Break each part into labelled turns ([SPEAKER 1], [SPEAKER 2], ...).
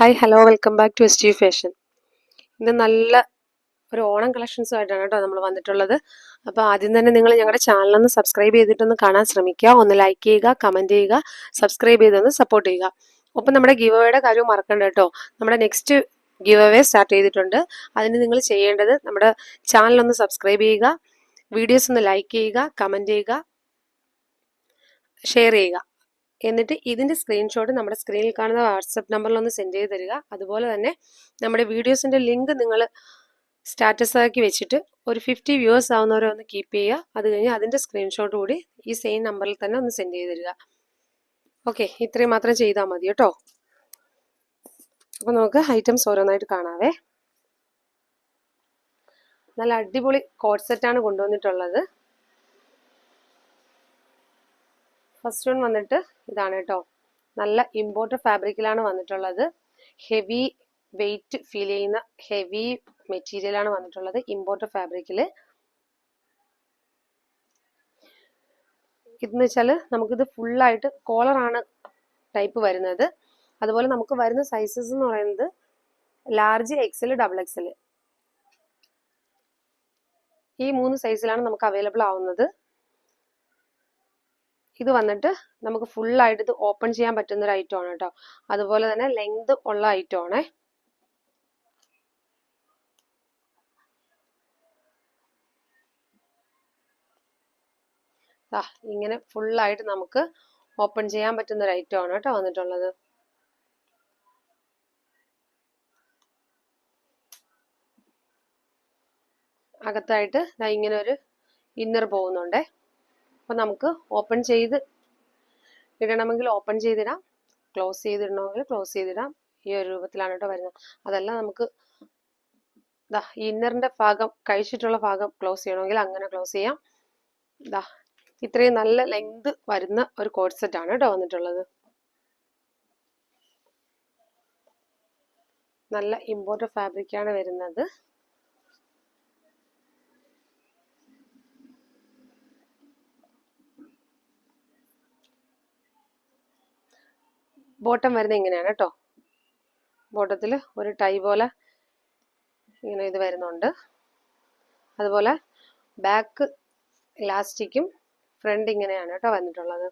[SPEAKER 1] Hi hello welcome back to S T fashion ഇന്ന് നല്ല ഒരു ഓണം കളക്ഷൻസും ആയിട്ടാണ് കേട്ടോ നമ്മൾ വന്നിട്ടുള്ളത്. അപ്പോൾ ആദ്യം തന്നെ നിങ്ങൾ ഞങ്ങളുടെ ചാനലൊന്ന് സബ്സ്ക്രൈബ് ചെയ്തിട്ടൊന്ന് കാണാൻ ശ്രമിക്കുക. ഒന്ന് ലൈക്ക് ചെയ്യുക കമന്റ് ചെയ്യുക സബ്സ്ക്രൈബ് ചെയ്തൊന്ന് സപ്പോർട്ട് ചെയ്യുക. ഒപ്പം നമ്മുടെ ഗീവ് അവയുടെ കാര്യവും മറക്കണ്ട കേട്ടോ. നമ്മുടെ നെക്സ്റ്റ് ഗിവ് അവേ സ്റ്റാർട്ട് ചെയ്തിട്ടുണ്ട്. അതിന് നിങ്ങൾ ചെയ്യേണ്ടത് നമ്മുടെ ചാനലൊന്ന് സബ്സ്ക്രൈബ് ചെയ്യുക. വീഡിയോസ് ഒന്ന് ലൈക്ക് ചെയ്യുക കമന്റ് ചെയ്യുക ഷെയർ ചെയ്യുക. എന്നിട്ട് ഇതിന്റെ സ്ക്രീൻഷോട്ട് നമ്മുടെ സ്ക്രീനിൽ കാണുന്ന വാട്സപ്പ് നമ്പറിൽ ഒന്ന് സെൻഡ് ചെയ്ത് തരിക. അതുപോലെ തന്നെ നമ്മുടെ വീഡിയോസിന്റെ ലിങ്ക് നിങ്ങൾ സ്റ്റാറ്റസ് ആക്കി വെച്ചിട്ട് ഒരു ഫിഫ്റ്റി വ്യൂവേഴ്സ് ആവുന്നവരെ ഒന്ന് കീപ്പ് ചെയ്യുക. അത് കഴിഞ്ഞ് അതിന്റെ സ്ക്രീൻഷോട്ട് കൂടി ഈ സെയിം നമ്പറിൽ തന്നെ ഒന്ന് സെൻഡ് ചെയ്ത് തരിക. ഓക്കെ ഇത്രയും മാത്രം ചെയ്താൽ മതി കേട്ടോ. അപ്പോൾ നമുക്ക് ഐറ്റംസ് ഓരോന്നായിട്ട് കാണാവേ. നല്ല അടിപൊളി കോഡ് സെറ്റാണ് കൊണ്ടുവന്നിട്ടുള്ളത്. ഫസ്റ്റ് വൺ വന്നിട്ട് ഇതാണ് കേട്ടോ. നല്ല ഇമ്പോർട്ടഡ് ഫാബ്രിക്കിലാണ് വന്നിട്ടുള്ളത്. ഹെവി വെയിറ്റ് ഫീൽ ചെയ്യുന്ന ഹെവി മെറ്റീരിയലാണ് വന്നിട്ടുള്ളത് ഇമ്പോർട്ടഡ് ഫാബ്രിക്കിൽ ഇതെന്ന് വെച്ചാൽ നമുക്കിത് ഫുള്ളായിട്ട് കോളറാണ് ടൈപ്പ് വരുന്നത്. അതുപോലെ നമുക്ക് വരുന്ന സൈസസ് എന്ന് പറയുന്നത് ലാർജ് എക്സൽ ഡബിൾ എക്സൽ ഈ മൂന്ന് സൈസിലാണ് നമുക്ക് അവൈലബിൾ ആവുന്നത്. ഇത് വന്നിട്ട് നമുക്ക് ഫുൾ ആയിട്ട് ഇത് ഓപ്പൺ ചെയ്യാൻ പറ്റുന്ന ഒരു ഐറ്റം ആണ് കേട്ടോ അതുപോലെ തന്നെ ലെങ്ത് ഉള്ള ഐറ്റം ആണേ. ഇങ്ങനെ ഫുൾ ആയിട്ട് നമുക്ക് ഓപ്പൺ ചെയ്യാൻ പറ്റുന്ന ഒരു ഐറ്റം ആണ് കേട്ടോ വന്നിട്ടുള്ളത്. അകത്തായിട്ട് ഇങ്ങനെ ഒരു ഇന്നർ പോകുന്നുണ്ടേ. അപ്പം നമുക്ക് ഓപ്പൺ ചെയ്ത് ഇടണമെങ്കിൽ ഓപ്പൺ ചെയ്തിടാം. ക്ലോസ് ചെയ്തിടണമെങ്കിൽ ക്ലോസ് ചെയ്തിടാം. ഈ ഒരു രൂപത്തിലാണ് കേട്ടോ വരുന്നത്. അതല്ല നമുക്ക് ദാ ഇന്നറിന്റെ ഭാഗം കഴിച്ചിട്ടുള്ള ഭാഗം ക്ലോസ് ചെയ്യണമെങ്കിൽ അങ്ങനെ ക്ലോസ് ചെയ്യാം. ദാ ഇത്രയും നല്ല ലെങ്ത് വരുന്ന ഒരു കോഡ് ആണ് കേട്ടോ വന്നിട്ടുള്ളത്. നല്ല ഇമ്പോർട്ടഡ് ഫാബ്രിക് ആണ് വരുന്നത്. ബോട്ടം വരുന്നത് ഇങ്ങനെയാണ് കേട്ടോ? ബോട്ടത്തിൽ ഒരു ടൈ പോലെ ഇങ്ങനെ ഇത് വരുന്നുണ്ട്. അതുപോലെ ബാക്ക് ഇലാസ്റ്റിക്കും ഫ്രണ്ട് ഇങ്ങനെയാണ് കേട്ടോ വന്നിട്ടുള്ളത്.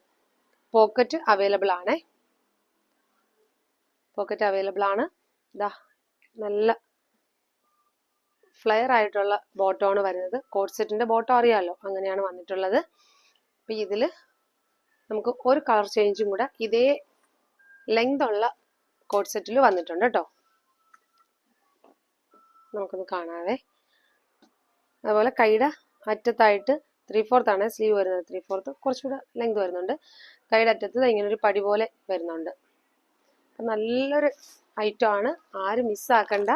[SPEAKER 1] പോക്കറ്റ് അവൈലബിൾ ആണ്. പോക്കറ്റ് അവൈലബിൾ ആണ്. ഇതാ നല്ല ഫ്ലെയർ ആയിട്ടുള്ള ബോട്ടമാണ് വരുന്നത്. കോട്ട് സെറ്റിന്റെ ബോട്ടം അറിയാമല്ലോ അങ്ങനെയാണ് വന്നിട്ടുള്ളത്. അപ്പം ഇതിൽ നമുക്ക് ഒരു കളർ ചേഞ്ചും കൂടെ ഇതേ ലെങ്ത് ഉള്ള കോട്ട് സെറ്റിൽ വന്നിട്ടുണ്ട് കേട്ടോ നമുക്കൊന്ന് കാണാവേ. അതുപോലെ കൈയുടെ അറ്റത്തായിട്ട് ത്രീ ഫോർത്ത് ആണ് സ്ലീവ് വരുന്നത്. ത്രീ ഫോർത്ത് കുറച്ചുകൂടെ ലെങ്ത് വരുന്നുണ്ട്. കൈയുടെ അറ്റത്ത് ഇങ്ങനെ ഒരു പടി പോലെ വരുന്നുണ്ട്. അപ്പം നല്ലൊരു ഐറ്റം ആണ്. ആരും മിസ്സാക്കണ്ട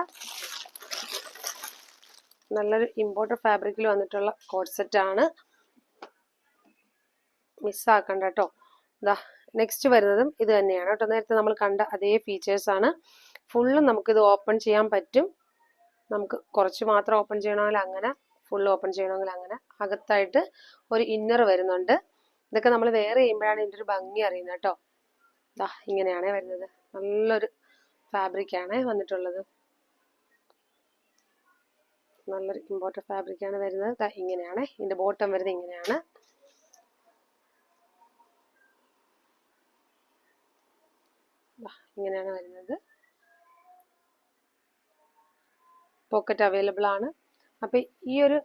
[SPEAKER 1] നല്ലൊരു ഇമ്പോർട്ടഡ് ഫാബ്രിക്കിൽ വന്നിട്ടുള്ള കോഡ് സെറ്റ് ആണ്. മിസ്സാക്കണ്ട കേട്ടോ ഇതാ നെക്സ്റ്റ് വരുന്നതും ഇത് തന്നെയാണ് കേട്ടോ. നേരത്തെ നമ്മൾ കണ്ട അതേ ഫീച്ചേഴ്സ് ആണ്. ഫുള്ളും നമുക്കിത് ഓപ്പൺ ചെയ്യാൻ പറ്റും. നമുക്ക് കുറച്ച് മാത്രം ഓപ്പൺ ചെയ്യണമെങ്കിൽ അങ്ങനെ ഫുൾ ഓപ്പൺ ചെയ്യണമെങ്കിൽ അങ്ങനെ. അകത്തായിട്ട് ഒരു ഇന്നർ വരുന്നുണ്ട്. ഇതൊക്കെ നമ്മൾ വേറെ ചെയ്യുമ്പോഴാണ് ഇതിന്റെ ഒരു ഭംഗി അറിയുന്നത് കേട്ടോ. ദാ ഇങ്ങനെയാണ് വരുന്നത്. നല്ലൊരു ഫാബ്രിക് ആണ് വന്നിട്ടുള്ളത്. നല്ലൊരു ഇമ്പോർട്ടന്റ് ഫാബ്രിക് ആണ് വരുന്നത്. ഇങ്ങനെയാണ്. ഇതിന്റെ ബോട്ടം വരുന്നത് ഇങ്ങനെയാണ്. ഇങ്ങനെയാണ് വരുന്നത്. പോക്കറ്റ് അവൈലബിൾ ആണ്. അപ്പൊ ഈ ഒരു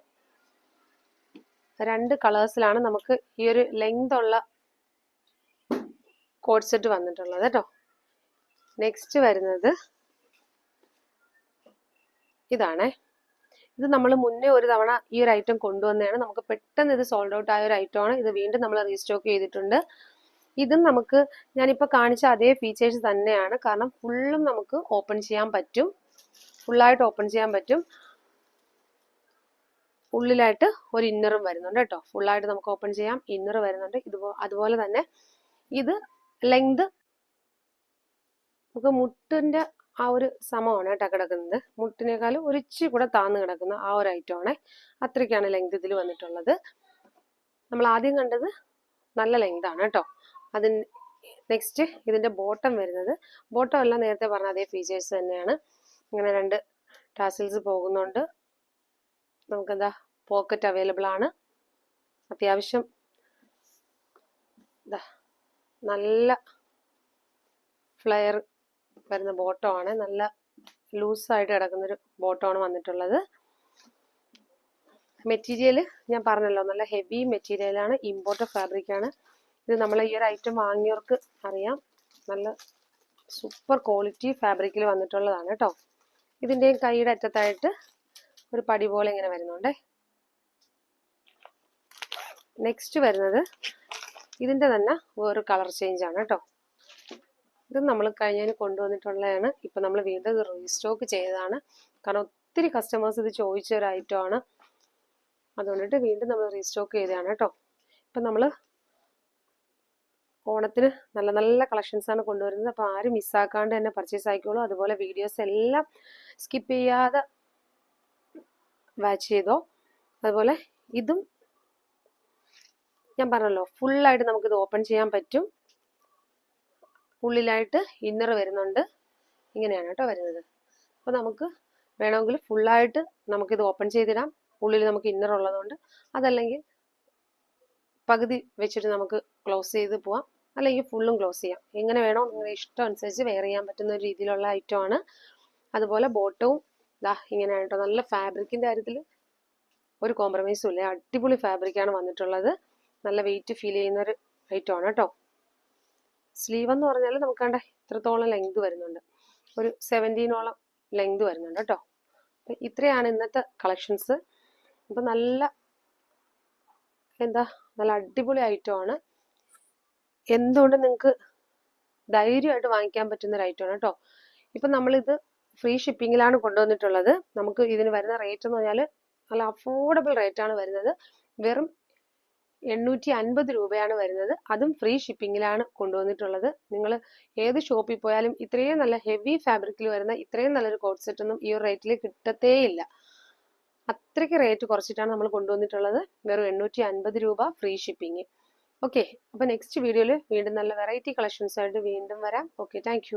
[SPEAKER 1] രണ്ട് കളേഴ്സിലാണ് നമുക്ക് ഈ ഒരു ലെങ്ത് ഉള്ള കോഡ് സെറ്റ് വന്നിട്ടുള്ളത് കേട്ടോ നെക്സ്റ്റ് വരുന്നത് ഇതാണേ. ഇത് നമ്മൾ മുന്നേ ഒരു തവണ ഈ ഒരു ഐറ്റം കൊണ്ടുവന്നതാണ്. നമുക്ക് പെട്ടെന്ന് ഇത് സോൾഡ് ഔട്ട് ആയ ഒരു ഐറ്റം ആണ്. ഇത് വീണ്ടും നമ്മൾ റീസ്റ്റോക്ക് ചെയ്തിട്ടുണ്ട്. ഇതും നമുക്ക് ഞാനിപ്പോൾ കാണിച്ച അതേ ഫീച്ചേഴ്സ് തന്നെയാണ്. കാരണം ഫുള്ളും നമുക്ക് ഓപ്പൺ ചെയ്യാൻ പറ്റും. ഫുള്ളായിട്ട് ഓപ്പൺ ചെയ്യാൻ പറ്റും. ഉള്ളിലായിട്ട് ഒരു ഇന്നറും വരുന്നുണ്ട് കേട്ടോ. ഫുള്ളായിട്ട് നമുക്ക് ഓപ്പൺ ചെയ്യാം. ഇന്നർ വരുന്നുണ്ട്. ഇതുപോ അതുപോലെ തന്നെ ഇത് ലെങ്ത് നമുക്ക് മുട്ടിന്റെ ആ ഒരു സമമാണ് കേട്ടോ കിടക്കുന്നത്. മുട്ടിനേക്കാളും ഒരു കൂടെ താന്ന് കിടക്കുന്ന ആ ഒരു ഐറ്റമാണ് അത്രയ്ക്കാണ് ലെങ്ത് ഇതിൽ വന്നിട്ടുള്ളത്. നമ്മൾ ആദ്യം കണ്ടത് നല്ല ലെങ്താണ് കേട്ടോ. അതിന് നെക്സ്റ്റ് ഇതിന്റെ ബോട്ടം വരുന്നത്. ബോട്ടം എല്ലാം നേരത്തെ പറഞ്ഞ അതേ ഫീച്ചേഴ്സ് തന്നെയാണ്. ഇങ്ങനെ രണ്ട് ടാസിൽസ് പോകുന്നുണ്ട്. നമുക്കെന്താ പോക്കറ്റ് അവൈലബിൾ ആണ്. അത്യാവശ്യം ഇതാ നല്ല ഫ്ലയർ വരുന്ന ബോട്ടമാണ് നല്ല ലൂസായിട്ട് കിടക്കുന്നൊരു ബോട്ടമാണ് വന്നിട്ടുള്ളത്. മെറ്റീരിയൽ ഞാൻ പറഞ്ഞല്ലോ നല്ല ഹെവി മെറ്റീരിയലാണ് ഇമ്പോർട്ട് ഫാബ്രിക് ആണ്. ഇത് നമ്മൾ ഈ ഒരു ഐറ്റം വാങ്ങിയവർക്ക് അറിയാം. നല്ല സൂപ്പർ ക്വാളിറ്റി ഫാബ്രിക്കിൽ വന്നിട്ടുള്ളതാണ് കേട്ടോ ഇതിന്റെയും കൈയുടെ അറ്റത്തായിട്ട് ഒരു പടി പോലെ ഇങ്ങനെ വരുന്നുണ്ടേ. നെക്സ്റ്റ് വരുന്നത് ഇതിന്റെ തന്നെ വേറൊരു കളർ ചേഞ്ച് ആണ് കേട്ടോ ഇത് നമ്മൾ കഴിഞ്ഞതിന് കൊണ്ടുവന്നിട്ടുള്ളതാണ്. ഇപ്പം നമ്മൾ വീണ്ടും ഇത് റീസ്റ്റോക്ക് ചെയ്തതാണ്. കാരണം ഒത്തിരി കസ്റ്റമേഴ്സ് ഇത് ചോദിച്ച ഒരു ഐറ്റമാണ് അതുകൊണ്ടിട്ട് വീണ്ടും നമ്മൾ റീസ്റ്റോക്ക് ചെയ്തതാണ് കേട്ടോ ഇപ്പം നമ്മൾ ഓണത്തിന് നല്ല നല്ല കളക്ഷൻസ് ആണ് കൊണ്ടുവരുന്നത്. അപ്പോൾ ആരും മിസ്സാക്കാണ്ട് തന്നെ പർച്ചേസ് ആയിക്കോളൂ. അതുപോലെ വീഡിയോസ് എല്ലാം സ്കിപ്പ് ചെയ്യാതെ വാച്ച് ചെയ്തോ. അതുപോലെ ഇതും ഞാൻ പറഞ്ഞല്ലോ ഫുള്ളായിട്ട് നമുക്കിത് ഓപ്പൺ ചെയ്യാൻ പറ്റും. ഉള്ളിലായിട്ട് ഇന്നർ വരുന്നുണ്ട്. ഇങ്ങനെയാണ് കേട്ടോ വരുന്നത്. അപ്പോൾ നമുക്ക് വേണമെങ്കിൽ ഫുള്ളായിട്ട് നമുക്കിത് ഓപ്പൺ ചെയ്തിടാം. ഉള്ളിൽ നമുക്ക് ഇന്നർ ഉള്ളതുകൊണ്ട്. അതല്ലെങ്കിൽ പകുതി വെച്ചിട്ട് നമുക്ക് ക്ലോസ് ചെയ്ത് പോവാം. അല്ലെങ്കിൽ ഫുള്ളും ക്ലോസ് ചെയ്യാം. എങ്ങനെ വേണോ നിങ്ങളുടെ ഇഷ്ടം അനുസരിച്ച് വെയർ ചെയ്യാൻ പറ്റുന്ന ഒരു രീതിയിലുള്ള ഐറ്റം ആണ്. അതുപോലെ ബോട്ടവും ഇതാ ഇങ്ങനെയാണ് കേട്ടോ നല്ല ഫാബ്രിക്കിന്റെ കാര്യത്തിൽ ഒരു കോംപ്രമൈസും ഇല്ല. അടിപൊളി ഫാബ്രിക്കാണ് വന്നിട്ടുള്ളത്. നല്ല വെയിറ്റ് ഫീൽ ചെയ്യുന്ന ഒരു ആണ് കേട്ടോ സ്ലീവ് എന്ന് പറഞ്ഞാൽ നമുക്ക് കണ്ട ഇത്രത്തോളം ലെങ്ത് വരുന്നുണ്ട്. ഒരു സെവന്റീനോളം ലെങ്ത് വരുന്നുണ്ട് കേട്ടോ അപ്പം ഇത്രയാണ് ഇന്നത്തെ കളക്ഷൻസ് അപ്പം നല്ല എന്താ നല്ല അടിപൊളി ഐറ്റം ആണ്. എന്തുകൊണ്ട് നിങ്ങൾക്ക് ധൈര്യമായിട്ട് വാങ്ങിക്കാൻ പറ്റുന്ന ഒരു ഐറ്റം ആണ് കേട്ടോ ഇപ്പം നമ്മളിത് ഫ്രീ ഷിപ്പിങ്ങിലാണ് കൊണ്ടുവന്നിട്ടുള്ളത്. നമുക്ക് ഇതിന് വരുന്ന റേറ്റ് എന്ന് പറഞ്ഞാൽ നല്ല അഫോർഡബിൾ റേറ്റ് ആണ് വരുന്നത്. വെറും എണ്ണൂറ്റി അൻപത് രൂപയാണ് വരുന്നത്. അതും ഫ്രീ ഷിപ്പിങ്ങിലാണ് കൊണ്ടുവന്നിട്ടുള്ളത്. നിങ്ങൾ ഏത് ഷോപ്പിൽ പോയാലും ഇത്രയും നല്ല ഹെവി ഫാബ്രിക്കിൽ വരുന്ന ഇത്രയും നല്ലൊരു കോട്ട് സെറ്റ് ഒന്നും ഈ ഒരു റേറ്റിൽ കിട്ടത്തേയില്ല. അത്രയ്ക്ക് റേറ്റ് കുറച്ചിട്ടാണ് നമ്മൾ കൊണ്ടുവന്നിട്ടുള്ളത്. വെറും എണ്ണൂറ്റി അൻപത് രൂപ ഫ്രീ ഷിപ്പിംഗ് ഓക്കെ അപ്പോൾ നെക്സ്റ്റ് വീഡിയോയിൽ വീണ്ടും നല്ല വെറൈറ്റി കളക്ഷൻസ് ആയിട്ട് വീണ്ടും വരാം. Okay thank